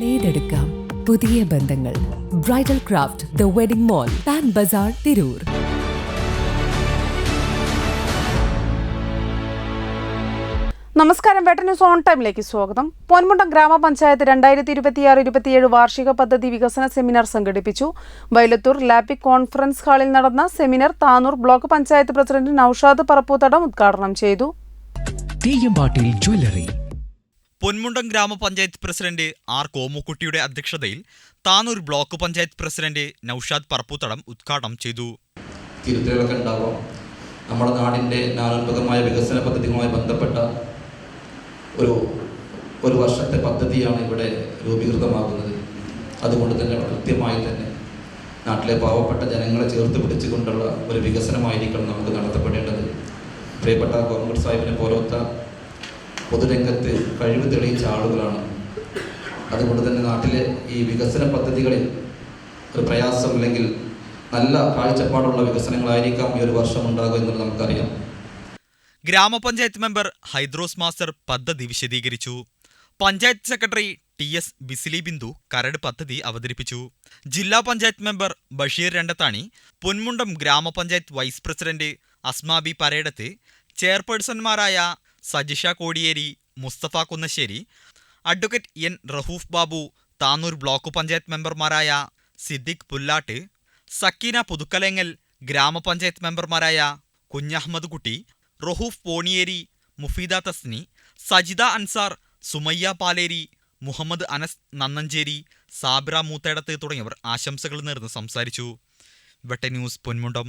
നേടെടുക്കാം പുതിയ ബന്ധങ്ങൾ. Bridal craft the wedding mall pan Bazar Tirur നമസ്കാരം വെട്ട ന്യൂസ് ഓൺ ടൈമിലേക്ക് സ്വാഗതം. പൊന്മുണ്ടം ഗ്രാമപഞ്ചായത്ത് രണ്ടായിരത്തി ഇരുപത്തിയാറ് ഇരുപത്തിയേഴ് വാർഷിക പദ്ധതി വികസന സെമിനാർ സംഘടിപ്പിച്ചു. വൈലത്തൂർ ലാപ്പിക് കോൺഫറൻസ് ഹാളിൽ നടന്ന seminar Tanur block panchayat president Naushad Parapputhadam ഉദ്ഘാടനം ചെയ്തു. തെയ്യമ്പാട്ടിൽ ജ്വല്ലറി പൊന്മുണ്ടം ഗ്രാമപഞ്ചായത്ത് പ്രസിഡന്റ് ആർ കോമുക്കുട്ടിയുടെ അധ്യക്ഷതയിൽ താനൂർ ബ്ലോക്ക് പഞ്ചായത്ത് പ്രസിഡന്റ് നൌഷാദ് പറപ്പൂത്തടം ഉദ്ഘാടനം ചെയ്തു. തിരുത്തലുകളൊക്കെ നമ്മുടെ നാടിന്റെ നാനാത്മകമായ വികസന പദ്ധതികളുമായി ബന്ധപ്പെട്ട ഒരു ഒരു വർഷത്തെ പദ്ധതിയാണ് ഇവിടെ രൂപീകൃതമാകുന്നത്. അതുകൊണ്ട് തന്നെ കൃത്യമായി തന്നെ നാട്ടിലെ പാവപ്പെട്ട ജനങ്ങളെ ചേർത്ത് പിടിച്ചുകൊണ്ടുള്ള ഒരു വികസനമായിരിക്കണം നമുക്ക് നടത്തപ്പെടേണ്ടത്. പ്രിയപ്പെട്ട കോൺഗ്രസ് സാഹിബിനെ പോലത്തെ പൊതുരംഗത്ത് കഴിവ് തെളിയിച്ച ആളുകളാണ്. അതുകൊണ്ട് തന്നെ നാട്ടിലെ ഈ വികസന പദ്ധതികളിൽ ഒരു പ്രയാസം അല്ലെങ്കിൽ നല്ല കാഴ്ചപ്പാടുള്ള വികസനങ്ങളായിരിക്കാം ഈ ഒരു വർഷം ഉണ്ടാകുക എന്നുള്ളത് നമുക്കറിയാം. ഗ്രാമപഞ്ചായത്ത് മെമ്പർ ഹൈദ്രോസ് മാസ്റ്റർ പദ്ധതി വിശദീകരിച്ചു. പഞ്ചായത്ത് സെക്രട്ടറി ടി എസ് ബിസിലി ബിന്ദു കരട് പദ്ധതി അവതരിപ്പിച്ചു. ജില്ലാ പഞ്ചായത്ത് മെമ്പർ ബഷീർ രണ്ടത്താണി പൊന്മുണ്ടം ഗ്രാമപഞ്ചായത്ത് vice president Asmabi Paredath ചെയർപേഴ്സൺമാരായ Sajisha Kodiyeri Musthafa Kunnassery advocate N. Rahoof Babu Tanur block panchayat മെമ്പർമാരായ സിദ്ദിഖ് പുല്ലാട്ട് സക്കീന പുതുക്കലേങ്ങൽ ഗ്രാമപഞ്ചായത്ത് മെമ്പർമാരായ കുഞ്ഞഹമ്മദ് കുട്ടി റഹൂഫ് പോണിയേരി മുഫീദ തസ്നി സജിദ അൻസാർ സുമയ്യ പാലേരി മുഹമ്മദ് അനസ് നന്നഞ്ചേരി സാബിറ മൂത്തേടത്ത് തുടങ്ങിയവർ ആശംസകൾ നേർന്ന് സംസാരിച്ചു. Vetta news Ponmundam